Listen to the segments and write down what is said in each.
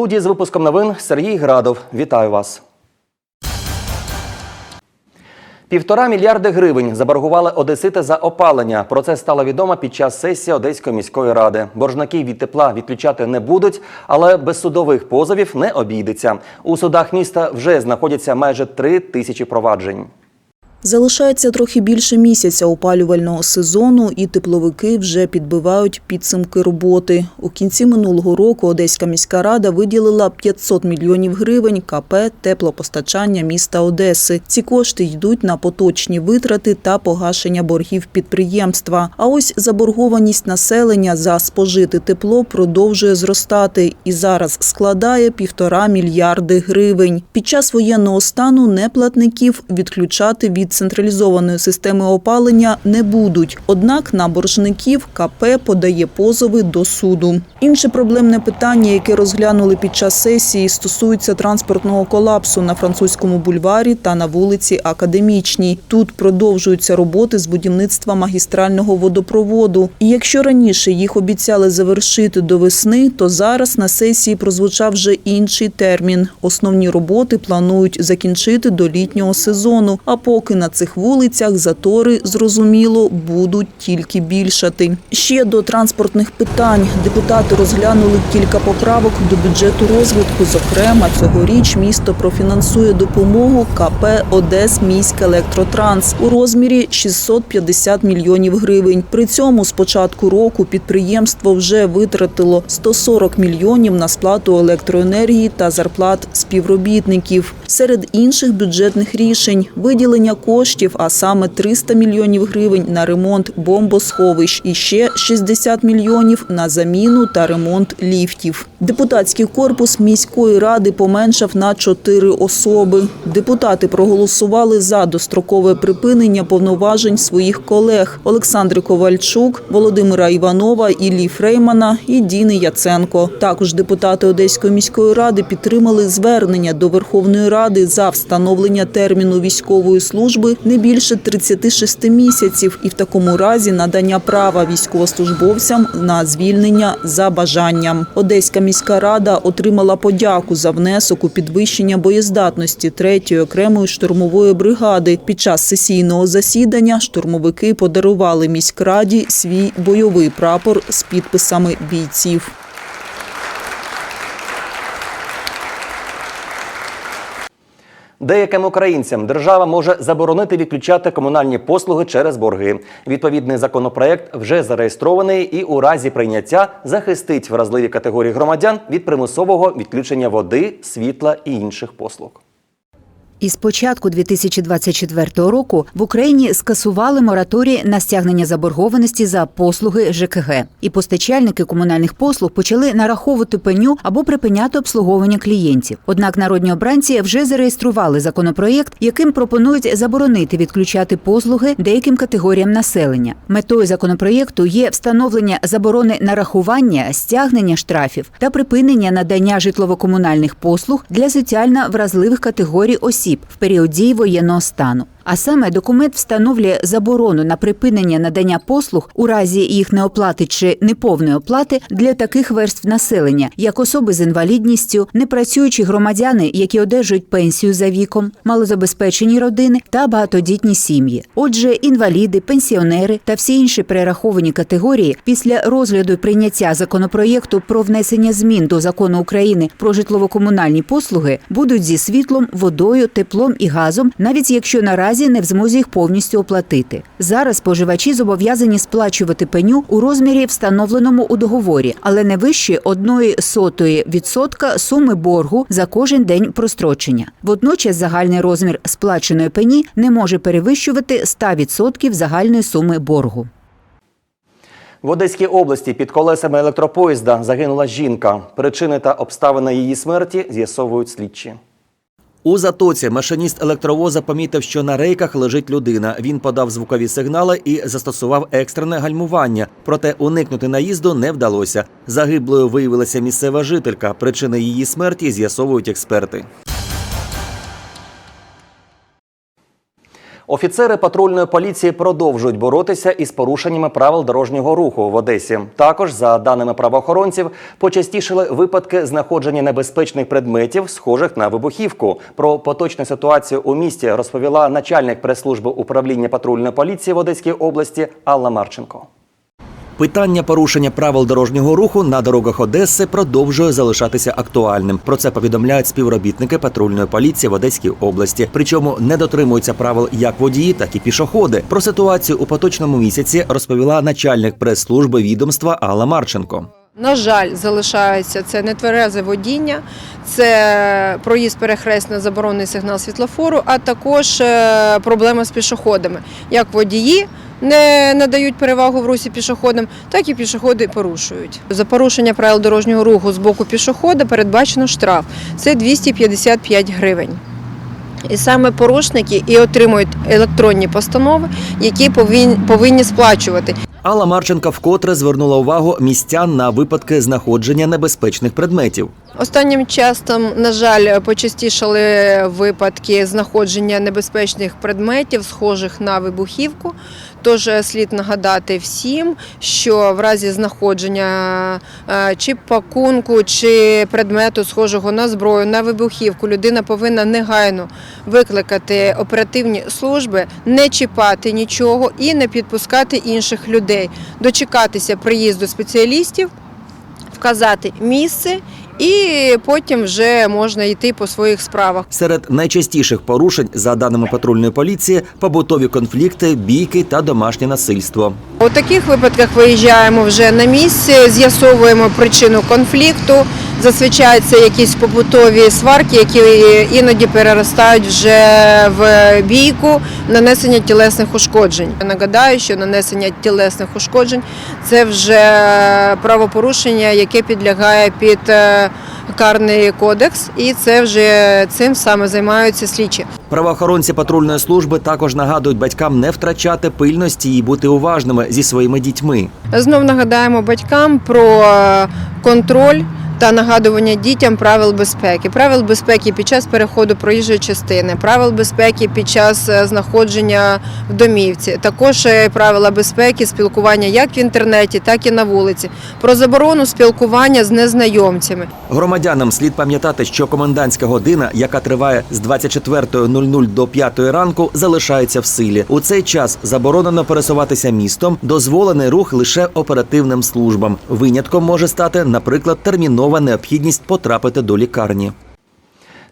студії з випуском новин Сергій Градов. Вітаю вас. Півтора мільярди гривень заборгували одесити за опалення. Про це стало відомо під час сесії Одеської міської ради. Боржники від тепла відключати не будуть, але без судових позовів не обійдеться. У судах міста вже знаходяться майже три тисячі проваджень. Залишається трохи більше місяця опалювального сезону, і тепловики вже підбивають підсумки роботи. У кінці минулого року Одеська міська рада виділила 500 мільйонів гривень КП теплопостачання міста Одеси. Ці кошти йдуть на поточні витрати та погашення боргів підприємства. А ось заборгованість населення за спожите тепло продовжує зростати і зараз складає півтора мільярди гривень. Під час воєнного стану неплатників відключати від централізованої системи опалення не будуть. Однак на боржників КП подає позови до суду. Інше проблемне питання, яке розглянули під час сесії, стосується транспортного колапсу на французькому бульварі та на вулиці Академічній. Тут продовжуються роботи з будівництва магістрального водопроводу. І якщо раніше їх обіцяли завершити до весни, то зараз на сесії прозвучав вже інший термін. Основні роботи планують закінчити до літнього сезону. А поки на цих вулицях затори, зрозуміло, будуть тільки більшати. Ще до транспортних питань депутати розглянули кілька поправок до бюджету розвитку. Зокрема, цьогоріч місто профінансує допомогу КП Одес міськ електротранс у розмірі 650 мільйонів гривень. При цьому з початку року підприємство вже витратило 140 мільйонів на сплату електроенергії та зарплат співробітників. Серед інших бюджетних рішень виділення коштів, а саме 300 мільйонів гривень на ремонт бомбосховищ і ще 60 мільйонів на заміну та ремонт ліфтів. Депутатський корпус міської ради поменшав на 4 особи. Депутати проголосували за дострокове припинення повноважень своїх колег Олександри Ковальчук, Володимира Іванова, Іллі Фреймана і Діни Яценко. Також депутати Одеської міської ради підтримали звернення до Верховної Ради за встановлення терміну військової служби не більше 36 місяців, і в такому разі надання права військовослужбовцям на звільнення за бажанням. Одеська міська рада отримала подяку за внесок у підвищення боєздатності третьої окремої штурмової бригади. Під час сесійного засідання штурмовики подарували міськраді свій бойовий прапор з підписами бійців. Деяким українцям держава може заборонити відключати комунальні послуги через борги. Відповідний законопроект вже зареєстрований і у разі прийняття захистить вразливі категорії громадян від примусового відключення води, світла і інших послуг. Із початку 2024 року в Україні скасували мораторій на стягнення заборгованості за послуги ЖКГ, і постачальники комунальних послуг почали нараховувати пеню або припиняти обслуговування клієнтів. Однак народні обранці вже зареєстрували законопроєкт, яким пропонують заборонити відключати послуги деяким категоріям населення. Метою законопроєкту є встановлення заборони нарахування, стягнення штрафів та припинення надання житлово-комунальних послуг для соціально вразливих категорій осіб в період дії воєнного стану. А саме документ встановлює заборону на припинення надання послуг у разі їх неоплати чи неповної оплати для таких верств населення, як особи з інвалідністю, непрацюючі громадяни, які одержують пенсію за віком, малозабезпечені родини та багатодітні сім'ї. Отже, інваліди, пенсіонери та всі інші перераховані категорії після розгляду прийняття законопроєкту про внесення змін до закону України про житлово-комунальні послуги будуть зі світлом, водою, теплом і газом, навіть якщо наразі не в змозі їх повністю оплатити. Зараз споживачі зобов'язані сплачувати пеню у розмірі, встановленому у договорі, але не вище одної сотої відсотка суми боргу за кожен день прострочення. Водночас загальний розмір сплаченої пені не може перевищувати 100% загальної суми боргу. В Одеській області під колесами електропоїзда загинула жінка. Причини та обставини її смерті з'ясовують слідчі. У затоці машиніст електровоза помітив, що на рейках лежить людина. Він подав звукові сигнали і застосував екстрене гальмування. Проте уникнути наїзду не вдалося. Загиблою виявилася місцева жителька. Причини її смерті з'ясовують експерти. Офіцери патрульної поліції продовжують боротися із порушеннями правил дорожнього руху в Одесі. Також, за даними правоохоронців, почастішили випадки знаходження небезпечних предметів, схожих на вибухівку. Про поточну ситуацію у місті розповіла начальник прес-служби управління патрульної поліції в Одеській області Алла Марченко. Питання порушення правил дорожнього руху на дорогах Одеси продовжує залишатися актуальним. Про це повідомляють співробітники патрульної поліції в Одеській області. Причому не дотримуються правил як водії, так і пішоходи. Про ситуацію у поточному місяці розповіла начальник прес-служби відомства Алла Марченко. На жаль, залишається це нетверезе водіння, це проїзд перехресний заборонений сигнал світлофору, а також е, проблема з пішоходами. Як водії не надають перевагу в русі пішоходам, так і пішоходи порушують. За порушення правил дорожнього руху з боку пішохода передбачено штраф. Це 255 гривень. І саме порушники і отримують електронні постанови, які повинні, сплачувати. Алла Марченка вкотре звернула увагу містян на випадки знаходження небезпечних предметів. Останнім часом, на жаль, почастішали випадки знаходження небезпечних предметів, схожих на вибухівку. Тож е, слід нагадати всім, що в разі знаходження е, чи пакунку, чи предмету, схожого на зброю, на вибухівку, людина повинна негайно викликати оперативні служби, не чіпати нічого і не підпускати інших людей, дочекатися приїзду спеціалістів вказати місце, і потім вже можна йти по своїх справах. Серед найчастіших порушень, за даними патрульної поліції, побутові конфлікти, бійки та домашнє насильство. У таких випадках виїжджаємо вже на місце, з'ясовуємо причину конфлікту. Зазвичай це якісь побутові сварки, які іноді переростають вже в бійку, нанесення тілесних ушкоджень. Нагадаю, що нанесення тілесних ушкоджень це вже правопорушення, яке підлягає під е, карний кодекс, і це вже цим саме займаються слідчі. Правоохоронці патрульної служби також нагадують батькам не втрачати пильності і бути уважними зі своїми дітьми. Знов нагадаємо батькам про е, контроль та нагадування дітям правил безпеки, правил безпеки під час переходу проїжджої частини, правил безпеки під час е, знаходження в домівці, також е, правила безпеки спілкування як в інтернеті, так і на вулиці, про заборону спілкування з незнайомцями. Громадянам слід пам'ятати, що комендантська година, яка триває з 24.00 до 5 ранку, залишається в силі. У цей час заборонено пересуватися містом, дозволений рух лише оперативним службам. Винятком може стати, наприклад, термінова необхідність потрапити до лікарні.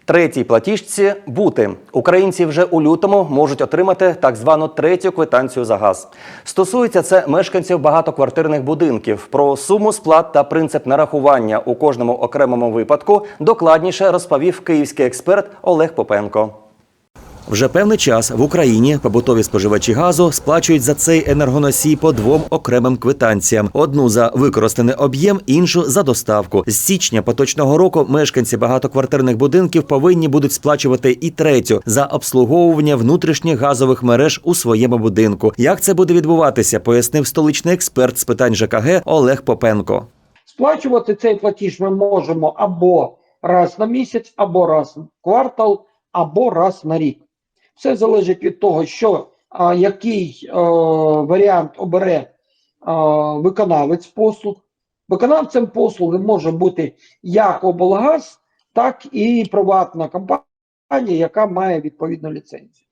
Третій платіжці бути українці вже у лютому можуть отримати так звану третю квитанцію за газ. Стосується це мешканців багатоквартирних будинків. Про суму сплат та принцип нарахування у кожному окремому випадку докладніше розповів київський експерт Олег Попенко. Вже певний час в Україні побутові споживачі газу сплачують за цей енергоносій по двом окремим квитанціям: одну за використаний об'єм, іншу за доставку. З січня поточного року мешканці багатоквартирних будинків повинні будуть сплачувати і третю за обслуговування внутрішніх газових мереж у своєму будинку. Як це буде відбуватися, пояснив столичний експерт з питань ЖКГ Олег Попенко. Сплачувати цей платіж ми можемо або раз на місяць, або раз в квартал, або раз на рік. Все залежить від того, що а, який а, варіант обере а, виконавець послуг. Виконавцем послуги може бути як облгаз, так і приватна компанія, яка має відповідну ліцензію.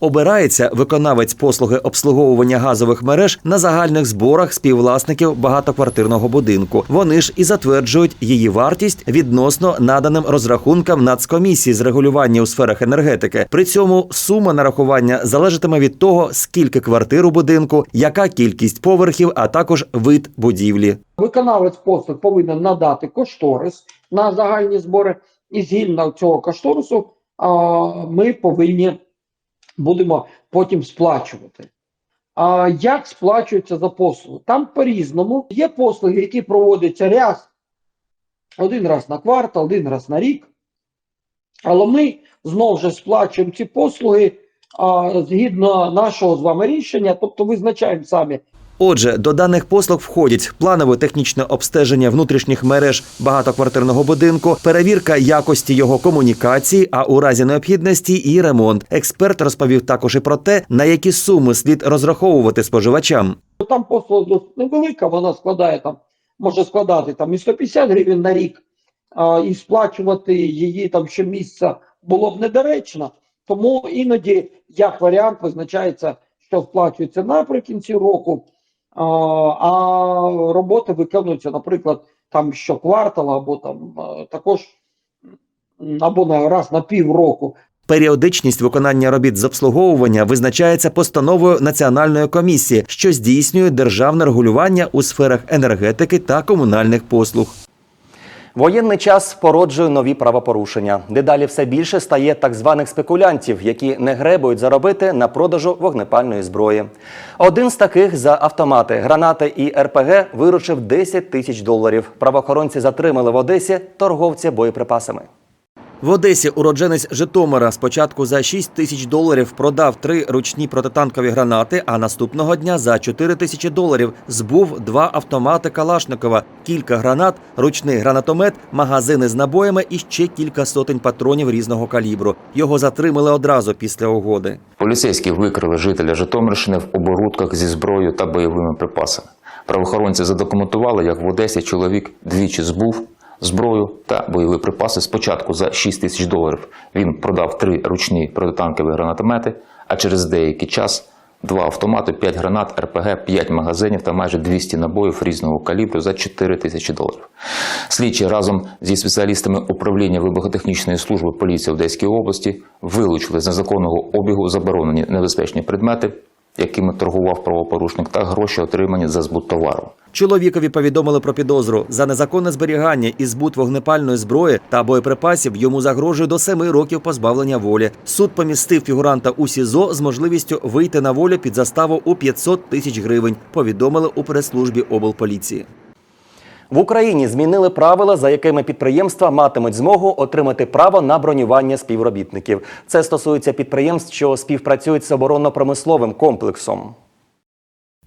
Обирається виконавець послуги обслуговування газових мереж на загальних зборах співвласників багатоквартирного будинку. Вони ж і затверджують її вартість відносно наданим розрахункам Нацкомісії з регулювання у сферах енергетики. При цьому сума нарахування залежатиме від того, скільки квартир у будинку, яка кількість поверхів, а також вид будівлі. Виконавець послуг повинен надати кошторис на загальні збори, і згідно цього кошторису ми повинні будемо потім сплачувати. А як сплачується за послуги? Там по-різному. Є послуги, які проводяться раз, один раз на квартал, один раз на рік. Але ми знову ж сплачуємо ці послуги а, згідно нашого з вами рішення, тобто визначаємо самі Отже, до даних послуг входять планове технічне обстеження внутрішніх мереж багатоквартирного будинку, перевірка якості його комунікації, а у разі необхідності і ремонт. Експерт розповів також і про те, на які суми слід розраховувати споживачам. Там послуга невелика, вона складає там, може складати там і 150 гривень на рік, а, і сплачувати її там щомісяця було б недоречно. Тому іноді як варіант визначається, що сплачується наприкінці року, а, роботи виконуються, наприклад, там щоквартала або там також або на раз на півроку. Періодичність виконання робіт з обслуговування визначається постановою Національної комісії, що здійснює державне регулювання у сферах енергетики та комунальних послуг. Воєнний час породжує нові правопорушення. Дедалі все більше стає так званих спекулянтів, які не гребують заробити на продажу вогнепальної зброї. Один з таких за автомати, гранати і РПГ виручив 10 тисяч доларів. Правоохоронці затримали в Одесі торговця боєприпасами. В Одесі уродженець Житомира спочатку за 6 тисяч доларів продав три ручні протитанкові гранати, а наступного дня за 4 тисячі доларів збув два автомати Калашникова, кілька гранат, ручний гранатомет, магазини з набоями і ще кілька сотень патронів різного калібру. Його затримали одразу після угоди. Поліцейські викрили жителя Житомирщини в оборудках зі зброєю та бойовими припасами. Правоохоронці задокументували, як в Одесі чоловік двічі збув зброю та бойові припаси спочатку за 6 тисяч доларів. Він продав три ручні протитанкові гранатомети, а через деякий час два автомати, 5 гранат, РПГ, 5 магазинів та майже 200 набоїв різного калібру за 4 тисячі доларів. Слідчі разом зі спеціалістами управління вибухотехнічної служби поліції Одеської області вилучили з незаконного обігу заборонені небезпечні предмети, якими торгував правопорушник, та гроші отримані за збут товару. Чоловікові повідомили про підозру за незаконне зберігання і збут вогнепальної зброї та боєприпасів. Йому загрожує до семи років позбавлення волі. Суд помістив фігуранта у СІЗО з можливістю вийти на волю під заставу у 500 тисяч гривень. Повідомили у прес-службі облполіції. В Україні змінили правила, за якими підприємства матимуть змогу отримати право на бронювання співробітників. Це стосується підприємств, що співпрацюють з оборонно-промисловим комплексом.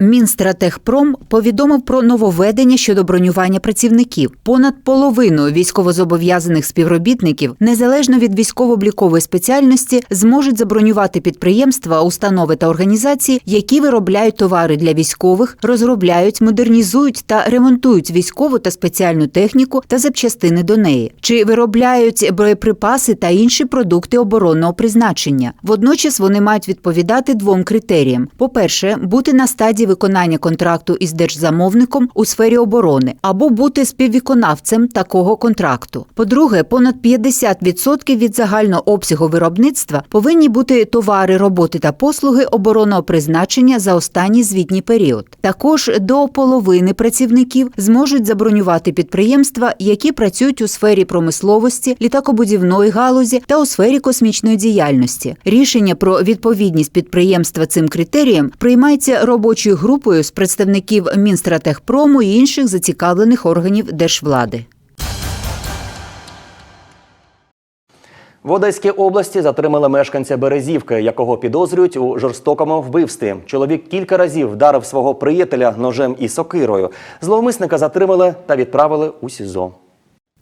Мінстратегпром повідомив про нововведення щодо бронювання працівників. Понад половину військовозобов'язаних співробітників, незалежно від військово-облікової спеціальності, зможуть забронювати підприємства, установи та організації, які виробляють товари для військових, розробляють, модернізують та ремонтують військову та спеціальну техніку та запчастини до неї, чи виробляють боєприпаси та інші продукти оборонного призначення. Водночас вони мають відповідати двом критеріям: по-перше, бути на стадії виконання контракту із держзамовником у сфері оборони або бути співвиконавцем такого контракту. По-друге, понад 50% від загального обсягу виробництва повинні бути товари, роботи та послуги оборонного призначення за останній звітній період. Також до половини працівників зможуть забронювати підприємства, які працюють у сфері промисловості, літакобудівної галузі та у сфері космічної діяльності. Рішення про відповідність підприємства цим критеріям приймається робочою групою з представників Мінстратегпрому і інших зацікавлених органів держвлади. В Одеській області затримали мешканця Березівки, якого підозрюють у жорстокому вбивстві. Чоловік кілька разів вдарив свого приятеля ножем і сокирою. Зловмисника затримали та відправили у СІЗО.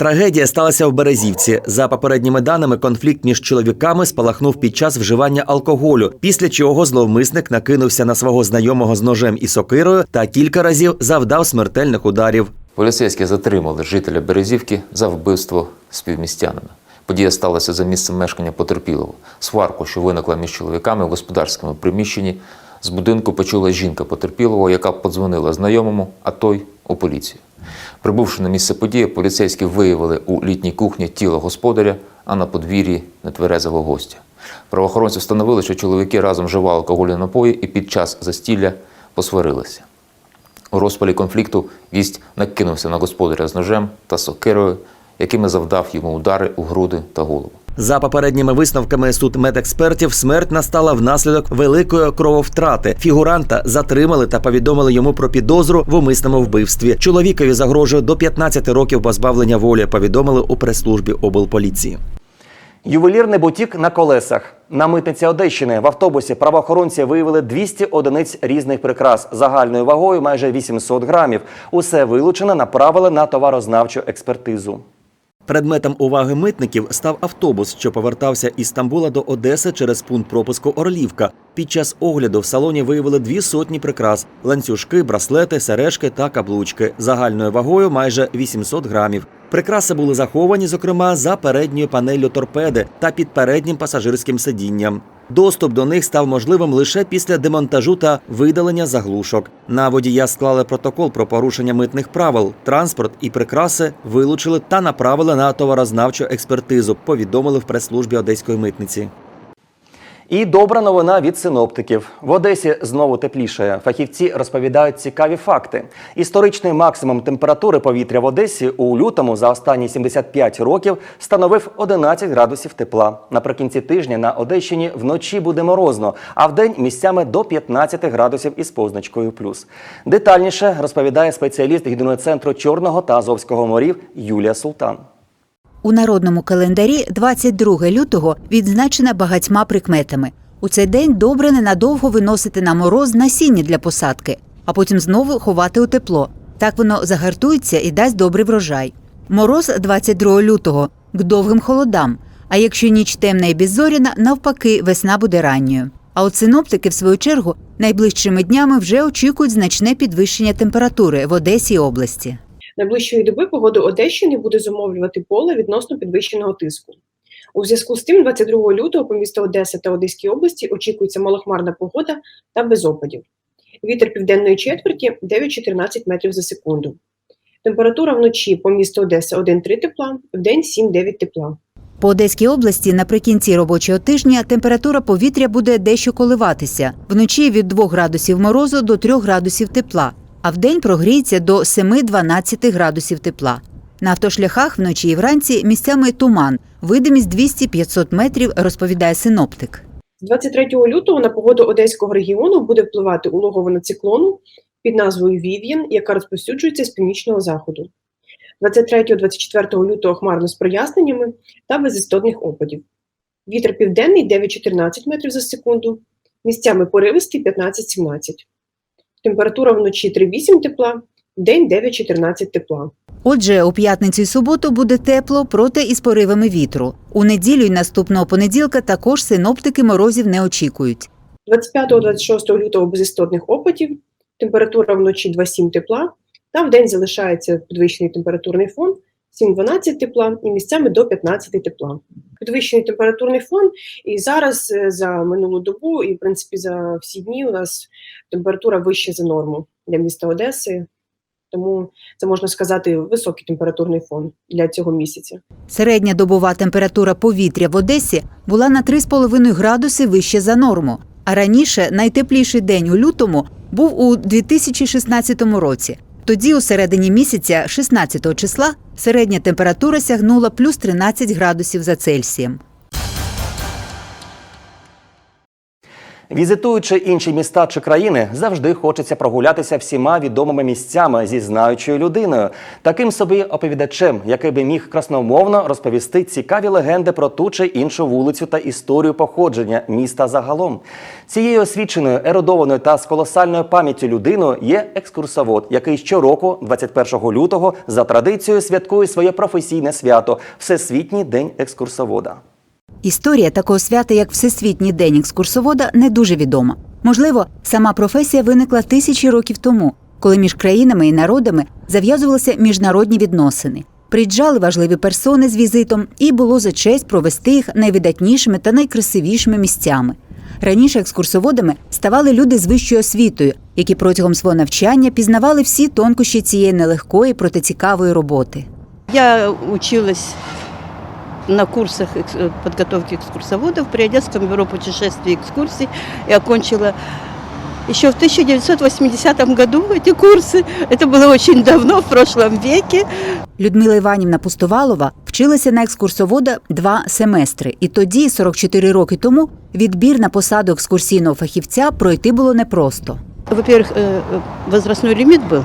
Трагедія сталася в Березівці. За попередніми даними, конфлікт між чоловіками спалахнув під час вживання алкоголю, після чого зловмисник накинувся на свого знайомого з ножем і сокирою та кілька разів завдав смертельних ударів. Поліцейські затримали жителя Березівки за вбивство співмістянина. Подія сталася за місцем мешкання потерпілого. Сварку, що виникла між чоловіками в господарському приміщенні, з будинку почула жінка потерпілого, яка подзвонила знайомому, а той у поліцію. Прибувши на місце події, поліцейські виявили у літній кухні тіло господаря, а на подвір'ї нетверезого гостя. Правоохоронці встановили, що чоловіки разом вживали алкогольні напої і під час застілля посварилися. У розпалі конфлікту гість накинувся на господаря з ножем та сокирою, якими завдав йому удари у груди та голову. За попередніми висновками суд медекспертів, смерть настала внаслідок великої крововтрати. Фігуранта затримали та повідомили йому про підозру в умисному вбивстві. Чоловікові загрожує до 15 років позбавлення волі. Повідомили у прес-службі облполіції. Ювелірний бутік на колесах. На митниці Одещини в автобусі правоохоронці виявили 200 одиниць різних прикрас загальною вагою майже 800 грамів. Усе вилучене направили на товарознавчу експертизу. Предметом уваги митників став автобус, що повертався із Стамбула до Одеси через пункт пропуску Орлівка. Під час огляду в салоні виявили дві сотні прикрас: ланцюжки, браслети, сережки та каблучки загальною вагою майже 800 грамів. Прикраси були заховані, зокрема, за передньою панеллю торпеди та під переднім пасажирським сидінням. Доступ до них став можливим лише після демонтажу та видалення заглушок. На водія склали протокол про порушення митних правил. Транспорт і прикраси вилучили та направили на товарознавчу експертизу. Повідомили в прес-службі одеської митниці. І добра новина від синоптиків. В Одесі знову теплішає. Фахівці розповідають цікаві факти. Історичний максимум температури повітря в Одесі у лютому за останні 75 років становив 11 градусів тепла. Наприкінці тижня на Одещині вночі буде морозно, а вдень місцями до 15 градусів із позначкою плюс. Детальніше розповідає спеціаліст гідроцентру Чорного та Азовського морів Юлія Султан. У народному календарі 22 лютого відзначена багатьма прикметами. У цей день добре ненадовго виносити на мороз насіння для посадки, а потім знову ховати у тепло. Так воно загартується і дасть добрий врожай. Мороз 22 лютого к довгим холодам. А якщо ніч темна і беззоряна, навпаки, весна буде ранньою. А от синоптики, в свою чергу, найближчими днями вже очікують значне підвищення температури в Одесі і області. Найближчої доби погоду Одещини буде зумовлювати поле відносно підвищеного тиску. У зв'язку з тим, 22 лютого по місту Одеса та Одеській області очікується малохмарна погода та без опадів. Вітер південної четверті 9-14 метрів за секунду. Температура вночі по місту Одеса 1-3 тепла, вдень 7-9 тепла. По Одеській області наприкінці робочого тижня температура повітря буде дещо коливатися. Вночі від 2 градусів морозу до 3 градусів тепла, а вдень прогріється до 7-12 градусів тепла. На автошляхах вночі і вранці місцями туман, видимість 200-500 метрів, розповідає синоптик. 23 лютого на погоду Одеського регіону буде впливати улоговина циклону під назвою Вів'ян, яка розповсюджується з північного заходу. 23-24 лютого хмарно з проясненнями та без істотних опадів. Вітер південний 9-14 метрів за секунду, місцями поривисті 15-17. Температура вночі 3-8 тепла, вдень 9-14 тепла. Отже, у п'ятницю і суботу буде тепло, проте із поривами вітру. У неділю й наступного понеділка також синоптики морозів не очікують. 25-26 лютого без істотних опитів, температура вночі 2-7 тепла, та вдень залишається підвищений температурний фон 7-12 тепла і місцями до 15 тепла. Підвищений температурний фон, і зараз е, за минулу добу, і в принципі за всі дні у нас температура вища за норму для міста Одеси. Тому це можна сказати високий температурний фон для цього місяця. Середня добова температура повітря в Одесі була на 3,5 градуси вище за норму. А раніше найтепліший день у лютому був у 2016 році. Тоді, у середині місяця, 16 числа, середня температура сягнула плюс 13 градусів за Цельсієм. Візитуючи інші міста чи країни, завжди хочеться прогулятися всіма відомими місцями зі знаючою людиною, таким собі оповідачем, який би міг красномовно розповісти цікаві легенди про ту чи іншу вулицю та історію походження міста загалом. Цією освіченою, ерудованою та з колосальною пам'яттю людиною є екскурсовод, який щороку, 21 лютого, за традицією святкує своє професійне свято Всесвітній день екскурсовода. Історія такого свята, як Всесвітній день екскурсовода, не дуже відома. Можливо, сама професія виникла тисячі років тому, коли між країнами і народами зав'язувалися міжнародні відносини. Приїжджали важливі персони з візитом, і було за честь провести їх найвидатнішими та найкрасивішими місцями. Раніше екскурсоводами ставали люди з вищою освітою, які протягом свого навчання пізнавали всі тонкощі цієї нелегкої проте цікавої роботи. Я училась на курсах экс- э, подготовки экскурсоводов при Одесском бюро путешествий и экскурсий и окончила еще в 1980 году эти курсы. Это было очень давно, в прошлом веке. Людмила Іванівна Пустовалова вчилася на екскурсовода два семестри, і тоді, 44 роки тому, відбір на посаду екскурсійного фахівця пройти було непросто. Во-первых, э, э, возрастной лимит был.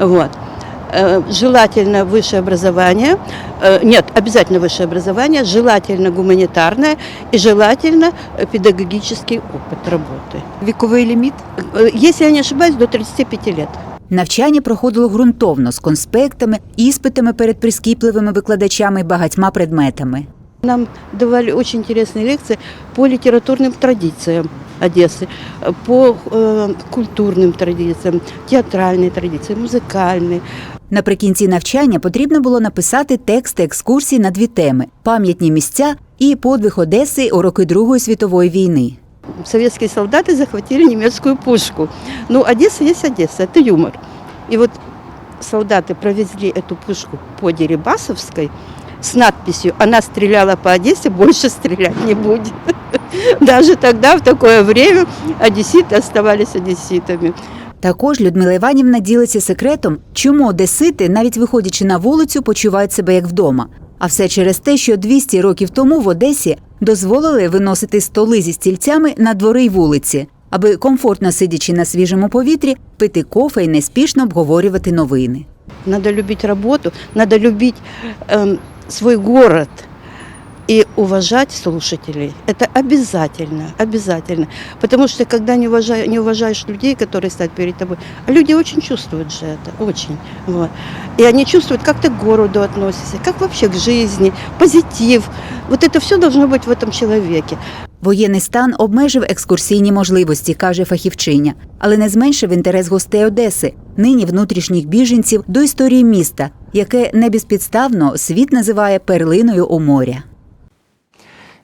Вот. Э, Желательно высшее образование, э, нет, обязательно высшее образование, желательно гуманитарное и желательно э, педагогический опыт работы. Віковий ліміт Э, Если я не ошибаюсь, до 35 лет. Навчання проходило ґрунтовно з конспектами, іспитами перед прискіпливими викладачами і багатьма предметами. Нам давали очень интересные лекции по литературным традициям Одессы, э, по э, культурным традициям, театральной традиции, музыкальной. Наприкінці навчання потрібно було написати тексти екскурсій на дві теми: пам'ятні місця і подвиг Одеси у роки Другої світової війни. Советские солдаты захватили немецкую пушку. Ну, Одесса есть Одесса, это юмор. И вот солдаты провезли эту пушку по Дерибасовской с надписью «Она стреляла по Одессе, больше стрелять не будет». Даже тогда, в такое время, одесситы оставались одесситами. Також Людмила Іванівна ділиться секретом, чому одесити, навіть виходячи на вулицю, почувають себе як вдома. А все через те, що 200 років тому в Одесі дозволили виносити столи зі стільцями на двори й вулиці, аби комфортно сидячи на свіжому повітрі, пити кофе і неспішно обговорювати новини. Надо любить работу, надо любить эм, свой город и уважать слушателей. Это обязательно, обязательно. Потому что когда не, уважаешь, не уважаешь людей, которые стоят перед тобой, а люди очень чувствуют же это, очень. Вот. И они чувствуют, как ты к городу относишься, как вообще к жизни, позитив. Вот это все должно быть в этом человеке. Воєнний стан обмежив екскурсійні можливості, каже фахівчиня, але не зменшив інтерес гостей Одеси, нині внутрішніх біженців до історії міста, яке не безпідставно світ називає перлиною у моря.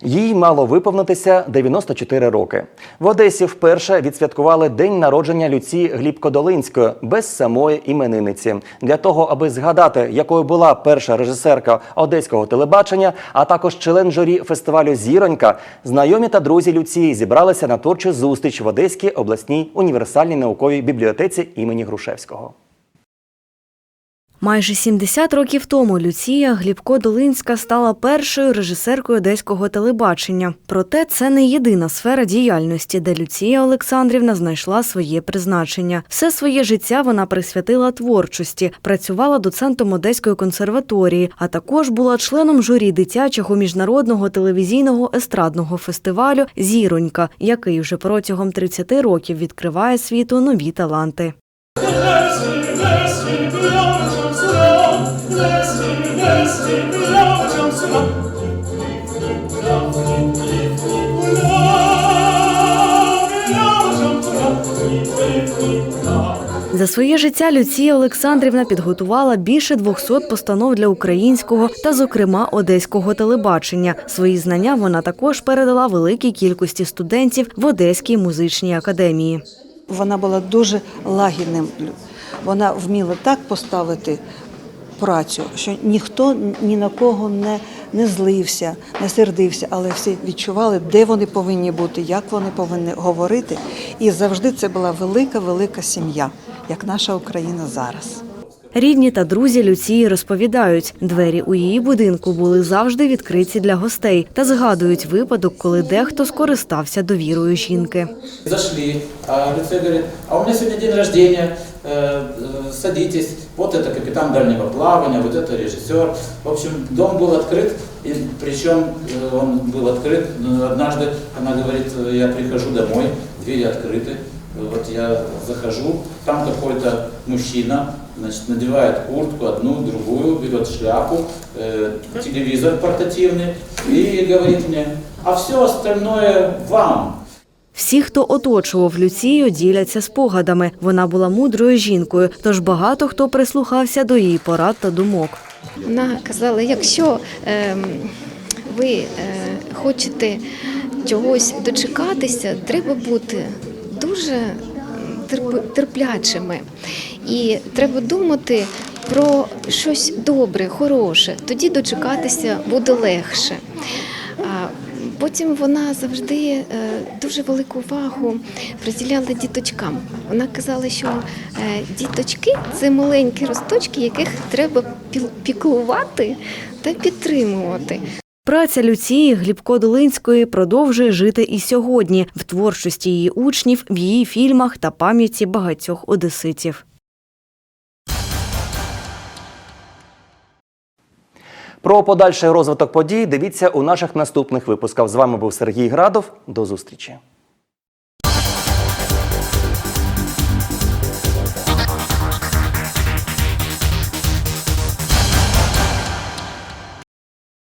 Їй мало виповнитися 94 роки. В Одесі вперше відсвяткували день народження Люці Глібко-Долинської без самої іменинниці. Для того, аби згадати, якою була перша режисерка одеського телебачення, а також член журі фестивалю Зіронька, знайомі та друзі Люції зібралися на творчу зустріч в Одеській обласній універсальній науковій бібліотеці імені Грушевського. Майже 70 років тому Люція Глібко-Долинська стала першою режисеркою одеського телебачення. Проте це не єдина сфера діяльності, де Люція Олександрівна знайшла своє призначення. Все своє життя вона присвятила творчості, працювала доцентом Одеської консерваторії, а також була членом журі дитячого міжнародного телевізійного естрадного фестивалю Зіронька, який вже протягом 30 років відкриває світу нові таланти. За своє життя Люція Олександрівна підготувала більше 200 постанов для українського та, зокрема, одеського телебачення. Свої знання вона також передала великій кількості студентів в Одеській музичній академії. Вона була дуже лагідним. Вона вміла так поставити працю, що ніхто ні на кого не, не злився, не сердився, але всі відчували, де вони повинні бути, як вони повинні говорити. І завжди це була велика, велика сім'я, як наша Україна зараз. Рідні та друзі Люції розповідають, двері у її будинку були завжди відкриті для гостей та згадують випадок, коли дехто скористався довірою жінки. Зашли, а Люция говорит, а у меня сегодня день рождения, э, э, садитесь, вот это капитан дальнего плавания, вот это режиссер. В общем, дом был открыт, и причем э, он был открыт, э, однажды она говорит, э, я прихожу домой, двери открыты, вот я захожу, там какой-то мужчина, значит, надевает куртку, одну, другую, берет шляпу, э, телевизор портативный и говорит мне, а все остальное вам. Всі, хто оточував Люцію, діляться спогадами. Вона була мудрою жінкою, тож багато хто прислухався до її порад та думок. Вона казала, якщо ем, ви е, хочете чогось дочекатися, треба бути дуже терп- терплячими. І треба думати про щось добре, хороше. Тоді дочекатися буде легше. Потім вона завжди е, дуже велику увагу приділяла діточкам. Вона казала, що е, діточки це маленькі росточки, яких треба піклувати та підтримувати. Праця Люції Глібко-Долинської продовжує жити і сьогодні в творчості її учнів, в її фільмах та пам'яті багатьох одеситів. Про подальший розвиток подій дивіться у наших наступних випусках. З вами був Сергій Градов. До зустрічі.